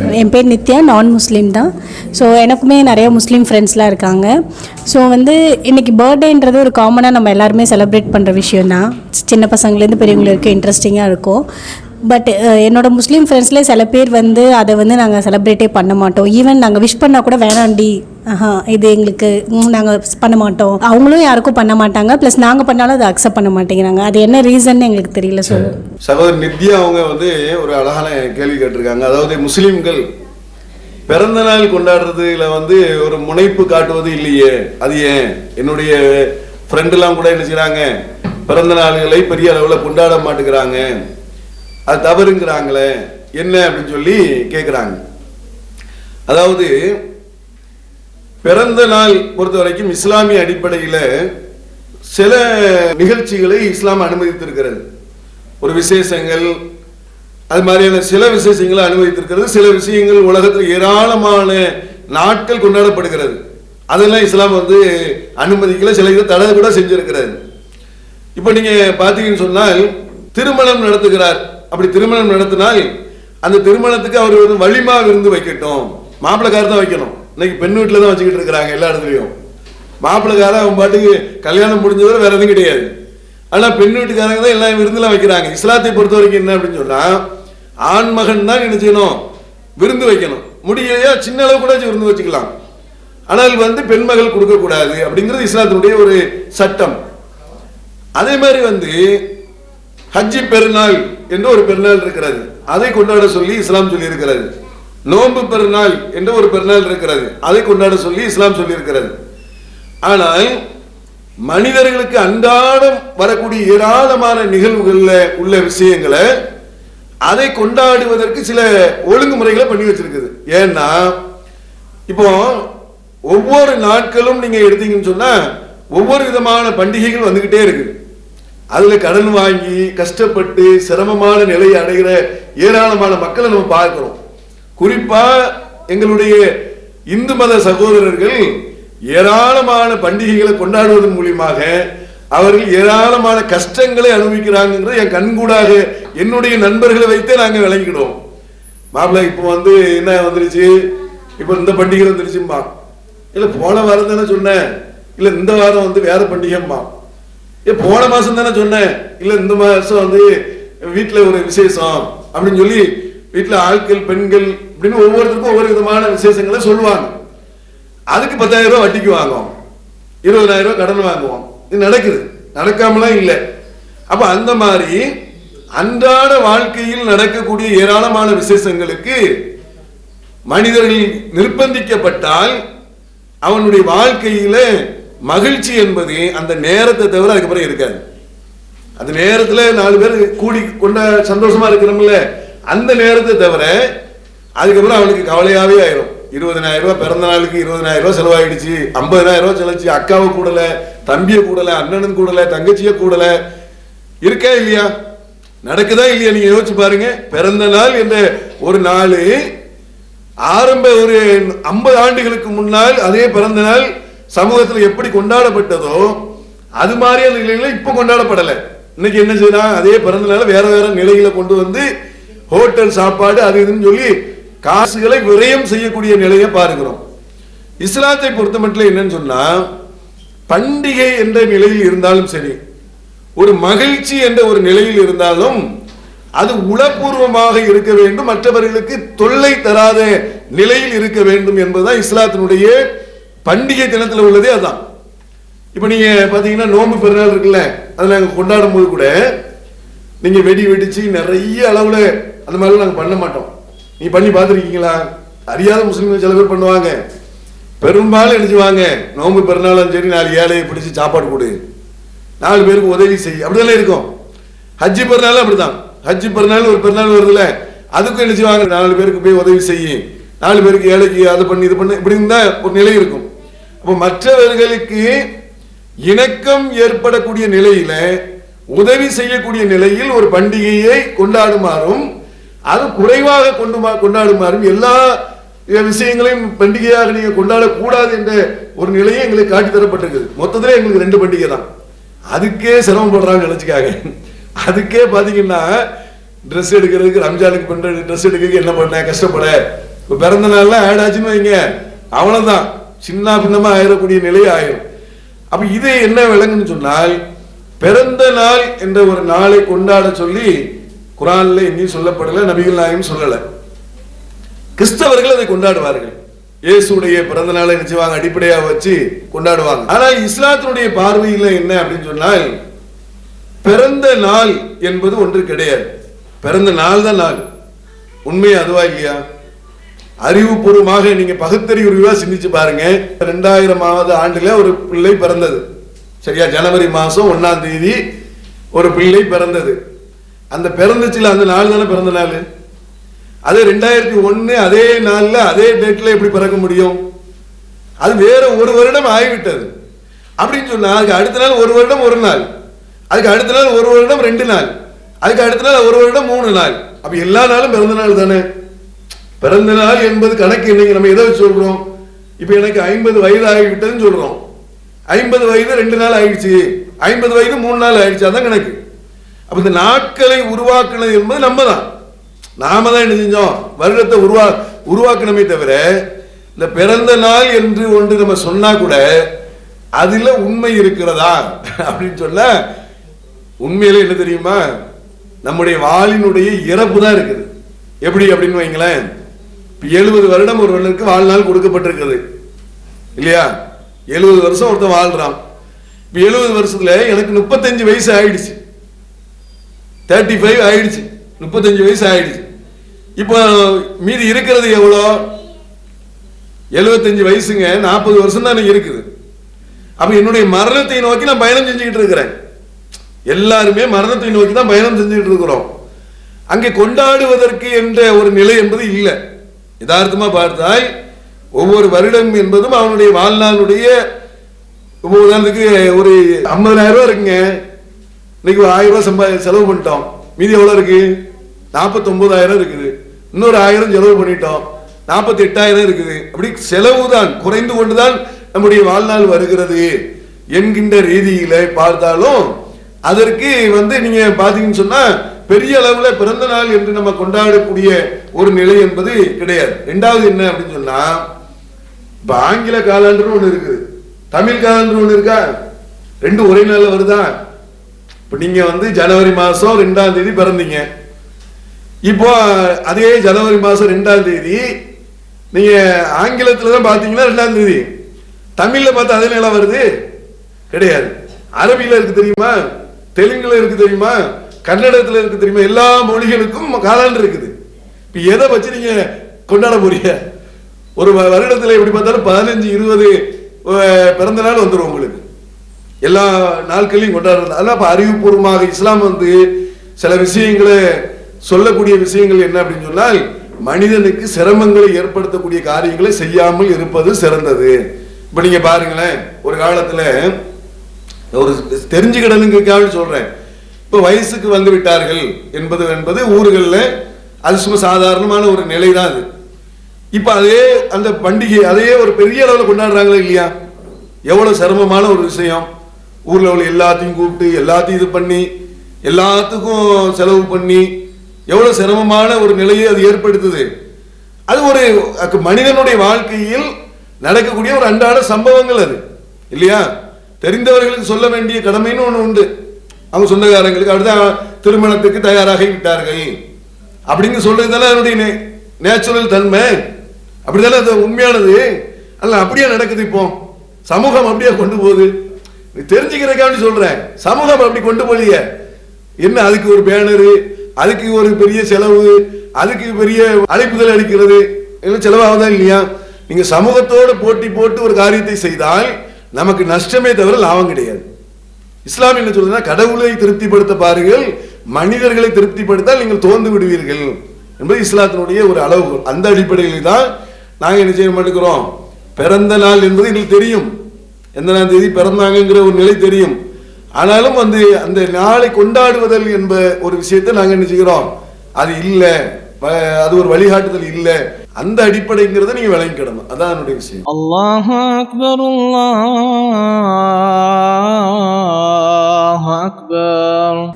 என் பேர் நித்யா நான் முஸ்லீம் தான். ஸோ எனக்குமே நிறைய முஸ்லீம் ஃப்ரெண்ட்ஸ்லாம் இருக்காங்க. ஸோ வந்து இன்றைக்கி பர்த்டேன்றது ஒரு காமனாக நம்ம எல்லாருமே செலிப்ரேட் பண்ணுற விஷயம் தான் சின்ன பசங்கள்லேருந்து பெரியவங்களுக்கு இன்ட்ரெஸ்டிங்காக இருக்கும். பட் uh, என்னோட முஸ்லீம் ஃப்ரெண்ட்ஸ்லேயே சில பேர் வந்து அதை வந்து நாங்கள் செலப்ரேட்டே பண்ண மாட்டோம். ஈவன் நாங்கள் விஷ் பண்ணால் கூட வேணாண்டி. ஆஹா இது எங்களுக்கு நாங்கள் பண்ண மாட்டோம். அவங்களும் யாருக்கும் பண்ண மாட்டாங்க. ப்ளஸ் நாங்கள் பண்ணாலும் அதை அக்செப்ட் பண்ண மாட்டேங்கிறாங்க. அது என்ன ரீசன் எங்களுக்கு தெரியல சொல்லு சகோதரி நித்யா அவங்க வந்து ஒரு அழகான கேள்வி கேட்டிருக்காங்க. அதாவது முஸ்லீம்கள் பிறந்த நாள் கொண்டாடுறதுல வந்து ஒரு முனைப்பு காட்டுவது இல்லையே. அது ஏன்? என்னுடைய ஃப்ரெண்டெல்லாம் கூட என்ன செய்கிறாங்க பிறந்த நாள்களை பெரிய அளவில் கொண்டாட மாட்டேங்கிறாங்க. அது தவறுங்கிறாங்களே என்ன அப்படின்னு சொல்லி கேட்குறாங்க அதாவது பிறந்த நாள் பொறுத்த வரைக்கும் இஸ்லாமிய அடிப்படையில் சில நிகழ்ச்சிகளை இஸ்லாம் அனுமதித்திருக்கிறது. ஒரு விசேஷங்கள் அது மாதிரியான சில விசேஷங்களை அனுமதித்திருக்கிறது சில விஷயங்கள் உலகத்தில் ஏராளமான நாட்கள் கொண்டாடப்படுகிறது. அதெல்லாம் இஸ்லாம் வந்து அனுமதிக்கல சில இதை தடை கூட செஞ்சிருக்கிறது. இப்போ நீங்கள் பார்த்தீங்கன்னு சொன்னால் திருமணம் நடத்துகிறார். அப்படி திருமணம் நடத்தினால் அந்த திருமணத்துக்கு அவர் ஒரு வலிமா விருந்து வைக்கட்டும். மாப்பிள்ளைக்காரர் தான் வைக்கணும். இன்னைக்கு பெண் வீட்டில் தான் வச்சுக்கிட்டு இருக்கிறாங்க எல்லா இடத்துலையும். மாப்பிள்ளைக்காரன் அவன் பாட்டுக்கு கல்யாணம் முடிஞ்சவரை வேற எதுவும் கிடையாது. ஆனால் பெண் வீட்டுக்காரங்க தான் எல்லா விருந்துலாம் வைக்கிறாங்க. இஸ்லாத்தை பொறுத்த வரைக்கும் என்ன அப்படின்னு சொன்னால் ஆண் மகன் தான் என்ன செய்யணும்? விருந்து வைக்கணும். முடியலையா? சின்ன அளவு கூட வச்சு விருந்து வச்சுக்கலாம். ஆனால் வந்து பெண்மகள் கொடுக்கக்கூடாது அப்படிங்கிறது இஸ்லாத்தினுடைய ஒரு சட்டம். அதே மாதிரி வந்து ஹஜ்ஜி பெருநாள் என்று ஒரு பெருநாள் இருக்கிறது. அதை கொண்டாட சொல்லி இஸ்லாம் சொல்லி இருக்கிறது நோன்பு பெருநாள் என்று ஒரு பெருநாள் இருக்கிறது. அதை கொண்டாட சொல்லி இஸ்லாம் சொல்லி இருக்கிறது ஆனால் மனிதர்களுக்கு அன்றாடம் வரக்கூடிய ஏராளமான நிகழ்வுகள்ல உள்ள விஷயங்களை அதை கொண்டாடுவதற்கு சில ஒழுங்குமுறைகளை பண்ணி வச்சிருக்குது. ஏன்னா இப்போ ஒவ்வொரு நாட்களும் நீங்க எடுத்தீங்கன்னு சொன்னா ஒவ்வொரு விதமான பண்டிகைகள் வந்துகிட்டே இருக்குது. அதுல கடன் வாங்கி கஷ்டப்பட்டு சிரமமான நிலையை அடைகிற ஏராளமான மக்களை நம்ம பார்க்கிறோம். குறிப்பா எங்களுடைய இந்து மத சகோதரர்கள் ஏராளமான பண்டிகைகளை கொண்டாடுவதன் மூலியமாக அவர்கள் ஏராளமான கஷ்டங்களை அனுபவிக்கிறாங்கிறது என் கண்கூடாக என்னுடைய நண்பர்களை வைத்தே நாங்கள் விளங்கிடுவோம் மாப்பிள்ளை இப்போ வந்து என்ன வந்துருச்சு? இப்போ இந்த பண்டிகை வந்துருச்சும்மா இல்லை போன வாரம் தானே சொன்னேன். இல்லை இந்த வாரம் வந்து வேற பண்டிகைம்மா ஏ போன மாசம் தானே சொன்னேன். இல்ல இந்த மாசம் வந்து வீட்டுல ஒரு விசேஷம் அப்படின்னு சொல்லி வீட்டுல ஆட்கள் பெண்கள் அப்படின்னு ஒவ்வொருத்தருக்கும் ஒவ்வொரு விதமான விசேஷங்களை சொல்லுவாங்க. அதுக்கு பத்தாயிரம் ரூபாய் வட்டிக்கு வாங்குவோம். இருபதாயிரம் ரூபாய் கடன் வாங்குவோம். இது நடக்குது. நடக்காமலாம் இல்லை. அப்ப அந்த மாதிரி அன்றாட வாழ்க்கையில் நடக்கக்கூடிய ஏராளமான விசேஷங்களுக்கு மனிதர்கள் நிர்பந்திக்கப்பட்டால் அவனுடைய வாழ்க்கையில மகிழ்ச்சி என்பது அந்த நேரத்தை தவிர அதுக்கப்புறம் இருக்காது. அந்த நேரத்தில் நாலு பேர் கூடி கொண்ட சந்தோஷமா இருக்கிறோம்ல அந்த நேரத்தை தவிர அதுக்கப்புறம் அவனுக்கு கவலையாவே ஆயிரும். இருபதனாயிரம் ரூபாய் பிறந்த நாளுக்கு இருபதனாயிரம் ரூபாய் செலவாயிடுச்சு ஐம்பதனாயிரம் ரூபாய் செலவுச்சு அக்காவை கூடல தம்பியை கூடல அண்ணனும் கூடல தங்கச்சியை கூடல. இருக்கா இல்லையா? நடக்குதா இல்லையா? நீங்க யோசிச்சு பாருங்க. பிறந்த நாள் என்ற ஒரு நாள் ஆரம்ப ஒரு ஐம்பது ஆண்டுகளுக்கு முன்னால் அதே பிறந்த நாள் சமூகத்தில் எப்படி கொண்டாடப்பட்டதோ அது மாதிரியான நிலையில இப்ப கொண்டாடப்படலை. இன்னைக்கு என்ன செய்யலாம் அதே பிறந்த நாள் வேற வேற நிலையில கொண்டு வந்து ஹோட்டல் சாப்பாடு அது இதுன்னு சொல்லி காசுகளை விரயம் செய்யக்கூடிய நிலையை பார்க்கிறோம் இஸ்லாத்தை பொறுத்த மட்டும் என்னன்னு சொன்னா பண்டிகை என்ற நிலையில் இருந்தாலும் சரி ஒரு மகிழ்ச்சி என்ற ஒரு நிலையில் இருந்தாலும் அது உளப்பூர்வமாக இருக்க வேண்டும் மற்றவர்களுக்கு தொல்லை தராத நிலையில் இருக்க வேண்டும் என்பதுதான் இஸ்லாத்தினுடைய பண்டிகை தினத்தில் உள்ளதே அதான். இப்போ நீங்க பாத்தீங்கன்னா நோம்பு பெருநாள் இருக்குல்ல அதை நாங்கள் கொண்டாடும் போது கூட நீங்க வெடி வெடிச்சு நிறைய அளவுல அந்த மாதிரிலாம் நாங்கள் பண்ண மாட்டோம். நீ பண்ணி பார்த்துருக்கீங்களா? அறியாத முஸ்லீம்கள் சில பேர் பண்ணுவாங்க. பெரும்பாலும் நினைச்சுவாங்க நோம்பு பெருநாளும் சரி நாலு ஏழையை பிடிச்சி சாப்பாடு கொடு. நாலு பேருக்கு உதவி செய். அப்படிதானே இருக்கும். ஹஜ்ஜி பெருநாளும் அப்படிதான் ஹஜ்ஜி பெருநாள் ஒரு பெருநாள் வருதுல்ல அதுக்கும் எழுச்சி வாங்க நாலு பேருக்கு போய் உதவி செய்யும் நாலு பேருக்கு ஏழைக்கு அதை பண்ணி இது பண்ணு இப்படின்னு தான் ஒரு நிலை இருக்கும். அப்போ மற்றவர்களுக்கு இணக்கம் ஏற்படக்கூடிய நிலையில உதவி செய்யக்கூடிய நிலையில் ஒரு பண்டிகையை கொண்டாடுமாறும் அது குறைவாக கொண்டு கொண்டாடுமாறும் எல்லா விஷயங்களையும் பண்டிகையாக நீங்க கொண்டாடக்கூடாது என்ற ஒரு நிலையை எங்களுக்கு காட்டி தரப்பட்டிருக்குது. எங்களுக்கு ரெண்டு பண்டிகை தான். அதுக்கே சிரமப்படுறாங்க நினைச்சுக்காங்க. அதுக்கே பாத்தீங்கன்னா ட்ரெஸ் எடுக்கிறதுக்கு ரம்ஜானுக்கு பண்ற ட்ரெஸ் எடுக்கிறதுக்கு என்ன பண்ண கஷ்டப்பட. இப்போ பிறந்த நாள்லாம் ஆட் ஆச்சுன்னு வைங்க. அவ்வளவுதான். சின்ன பின்னமா ஆயிடக்கூடிய நிலை ஆயிரும். அப்ப இது என்ன விளங்குன்னு சொன்னால் பிறந்த நாள் என்ற ஒரு நாளை கொண்டாட சொல்லி குரான்ல எங்கேயும் சொல்லப்படல நபிகள் நாயும் சொல்லல. கிறிஸ்தவர்கள் அதை கொண்டாடுவார்கள். இயேசுடைய பிறந்த நாளை நினைச்சுவாங்க அடிப்படையாக வச்சு கொண்டாடுவாங்க. ஆனால் இஸ்லாத்தினுடைய பார்வையில் என்ன அப்படின்னு சொன்னால் பிறந்த நாள் என்பது ஒன்று கிடையாது. பிறந்த நாள் தான் நாள். உண்மை அதுவா இல்லையா? அறிவுபூர்வமாக நீங்க பகுத்தறிவுரிவா சிந்திச்சு பாருங்க. ரெண்டாயிரமாவது ஆண்டுல ஒரு பிள்ளை பிறந்தது. சரியா? ஜனவரி மாசம் ஒன்னாம் தேதி ஒரு பிள்ளை பிறந்தது. அந்த பிறந்துச்சுல அந்த நாள் தானே பிறந்த நாள்? அது ரெண்டாயிரத்தி ஒன்னு அதே நாள்ல அதே டேட்ல எப்படி பிறக்க முடியும்? அது வேற ஒரு வருடம் ஆகிவிட்டது. அப்படின்னு சொன்னா அதுக்கு அடுத்த நாள் ஒரு வருடம் ஒரு நாள். அதுக்கு அடுத்த நாள் ஒரு வருடம் ரெண்டு நாள். அதுக்கு அடுத்த நாள் ஒரு வருடம் மூணு நாள். அப்ப எல்லா நாளும் பிறந்த நாள் தானே? பிறந்த நாள் என்பது கணக்கு இன்னைக்கு நம்ம எதை வச்சு சொல்றோம்? இப்ப எனக்கு ஐம்பது வயது ஆகிவிட்டதுன்னு சொல்றோம். ஐம்பது வயது ரெண்டு நாள் ஆயிடுச்சு. ஐம்பது வயது மூணு நாள் ஆயிடுச்சு. அதான் கணக்கு. அப்ப இந்த நாட்களை உருவாக்குனது என்பது நம்ம தான் நாம தான் என்ன செஞ்சோம்? வருடத்தை உருவா உருவாக்கணுமே தவிர இந்த பிறந்த நாள் என்று ஒன்று நம்ம சொன்னா கூட அதுல உண்மை இருக்கிறதா? அப்படின்னு சொல்ல உண்மையில என்ன தெரியுமா? நம்முடைய வாளினுடைய இறப்பு தான் இருக்குது. எப்படி அப்படின்னு வைங்களேன். எழுபது வருடம் ஒருவனுக்கு வாழ்நாள் கொடுக்கப்பட்டிருக்குது இல்லையா? எழுபது வருஷம் ஒருத்தன் வாழ்றான். இப்ப எழுபது வருஷத்துல எனக்கு முப்பத்தஞ்சு வயசு ஆயிடுச்சு. தேர்ட்டி ஃபைவ் ஆயிடுச்சு. முப்பத்தஞ்சு வயசு ஆயிடுச்சு. இப்போ மீதி இருக்கிறது எவ்வளோ? எழுபத்தஞ்சு வயசுங்க நாற்பது வருஷம் தான் எனக்கு இருக்குது. அப்போ என்னுடைய மரணத்தை நோக்கி நான் பயணம் செஞ்சுக்கிட்டு இருக்கிறேன். எல்லாருமே மரணத்தை நோக்கி தான் பயணம் செஞ்சுக்கிட்டு இருக்கிறோம். அங்கே கொண்டாடுவதற்கு என்ற ஒரு நிலை என்பது இல்லை. யதார்த்தமா பார்த்தால் ஒவ்வொரு வருடம் என்பதும் அவனுடைய வாழ்நாளுடைய உதாரணத்துக்கு ஒரு ஐம்பதாயிரம் ரூபாய் இருக்குங்க. இன்னைக்கு ஒரு ஆயிரம் ரூபாய் சம்பா செலவு பண்ணிட்டோம். மீதி எவ்வளவு இருக்கு? நாற்பத்தொன்பதாயிரம் இருக்குது. இன்னொரு ஆயிரம் செலவு பண்ணிட்டோம். நாற்பத்தி எட்டாயிரம் இருக்குது. அப்படி செலவு தான் குறைந்து கொண்டுதான் நம்முடைய வாழ்நாள் வருகிறது என்கின்ற ரீதியில பார்த்தாலும் அதற்கு வந்து நீங்க பாத்தீங்கன்னு சொன்னா பெரிய அளவுல பிறந்த நாள் என்று நம்ம கொண்டாடக்கூடிய ஒரு நிலை என்பது கிடையாது. ரெண்டாவது என்ன அப்படின்னு சொன்னா இப்ப ஆங்கில காலாண்டுன்னு ஒண்ணு இருக்குது. தமிழ் காலாண்டு ஒண்ணு இருக்கா? ரெண்டு ஒரே நாள்ல வருதா? இப்ப நீங்க வந்து ஜனவரி மாசம் ரெண்டாம் தேதி பிறந்தீங்க. இப்போ அதே ஜனவரி மாசம் ரெண்டாம் தேதி நீங்க ஆங்கிலத்துல தான் பாத்தீங்கன்னா ரெண்டாம் தேதி. தமிழ்ல பார்த்தா அதே நிலம் வருது? கிடையாது. அரபியில இருக்கு தெரியுமா? தெலுங்குல இருக்கு தெரியுமா? கன்னடத்தில் இருக்கு தெரியுமா? எல்லா மொழிகளுக்கும் காலாண்டு இருக்குது. இப்போ எதை வச்சு நீங்க கொண்டாட போறீங்க? ஒரு வ- எப்படி பார்த்தாலும் பதினஞ்சு இருபது பிறந்த நாள் வந்துடும் உங்களுக்கு. எல்லா நாட்களையும் கொண்டாடுறது. அதெல்லாம் இப்போ அறிவுபூர்வமாக இஸ்லாம் வந்து சில விஷயங்களை சொல்லக்கூடிய விஷயங்கள் என்ன அப்படின்னு சொன்னால் மனிதனுக்கு சிரமங்களை ஏற்படுத்தக்கூடிய காரியங்களை செய்யாமல் இருப்பது சிறந்தது. இப்போ நீங்க பாருங்களேன் ஒரு காலத்தில் ஒரு தெரிஞ்சுக்கிடனுங்கிறதுக்காக சொல்றேன். இப்போ வயசுக்கு வந்து விட்டார்கள் என்பது என்பது ஊர்களில் அது சும்மா சாதாரணமான ஒரு நிலை தான் அது. இப்போ அதே அந்த பண்டிகை அதையே ஒரு பெரிய அளவில் கொண்டாடுறாங்களோ இல்லையா? எவ்வளோ சிரமமான ஒரு விஷயம். ஊரில் உள்ள எல்லாத்தையும் கூப்பிட்டு எல்லாத்தையும் இது பண்ணி எல்லாத்துக்கும் செலவு பண்ணி எவ்வளோ சிரமமான ஒரு நிலையை அது ஏற்படுத்துது. அது ஒரு மனிதனுடைய வாழ்க்கையில் நடக்கக்கூடிய ஒரு அன்றாட சம்பவங்கள் அது இல்லையா? தெரிந்தவர்களுக்கு சொல்ல வேண்டிய கடமைன்னு ஒன்று உண்டு. அவங்க சொந்தக்காரங்களுக்கு அப்படிதான் திருமணத்துக்கு தயாராகி விட்டார்கள் அப்படிங்க சொல்றது என்னுடைய நேச்சுரல் தன்மை. அப்படிதானே அது உண்மையானது? அல்ல அப்படியே நடக்குது இப்போ. சமூகம் அப்படியே கொண்டு போகுது. நீ தெரிஞ்சுக்கிறதுக்காண்டி சொல்றேன். சமூகம் அப்படி கொண்டு போலிய என்ன அதுக்கு ஒரு பேனரு அதுக்கு ஒரு பெரிய செலவு அதுக்கு பெரிய அழைப்புதல் அளிக்கிறது. எல்லாம் செலவாகுதா இல்லையா? நீங்க சமூகத்தோடு போட்டி போட்டு ஒரு காரியத்தை செய்தால் நமக்கு நஷ்டமே தவிர லாபம் கிடையாது. இஸ்லாம் என்ன சொல்றதுன்னா கடவுளை திருப்திப்படுத்த பாருங்கள் மனிதர்களை திருப்திப்படுத்தால் நீங்கள் தோந்து விடுவீர்கள். என்பது இஸ்லாத்தினுடைய ஒரு அளவு அந்த அடிப்படையில் தான் நாங்கள் என்ன செய்ய மாட்டேங்கிறோம். பிறந்த நாள் என்பது எங்களுக்கு தெரியும். எந்த நாள் தேதி பிறந்தாங்கங்கிற ஒரு நிலை தெரியும். ஆனாலும் வந்து அந்த நாளை கொண்டாடுவதல் என்ப ஒரு விஷயத்தை நாங்கள் என்ன செய்கிறோம். அது இல்லை. அது ஒரு வழிகாட்டுதல் இல்லை. அந்த அடிப்படைங்கிறத நீங்க விளங்கிக்கிடணும் அதான் என்னுடைய விஷயம். அல்லாஹ் அக்பர் அல்லாஹ் அக்பர்.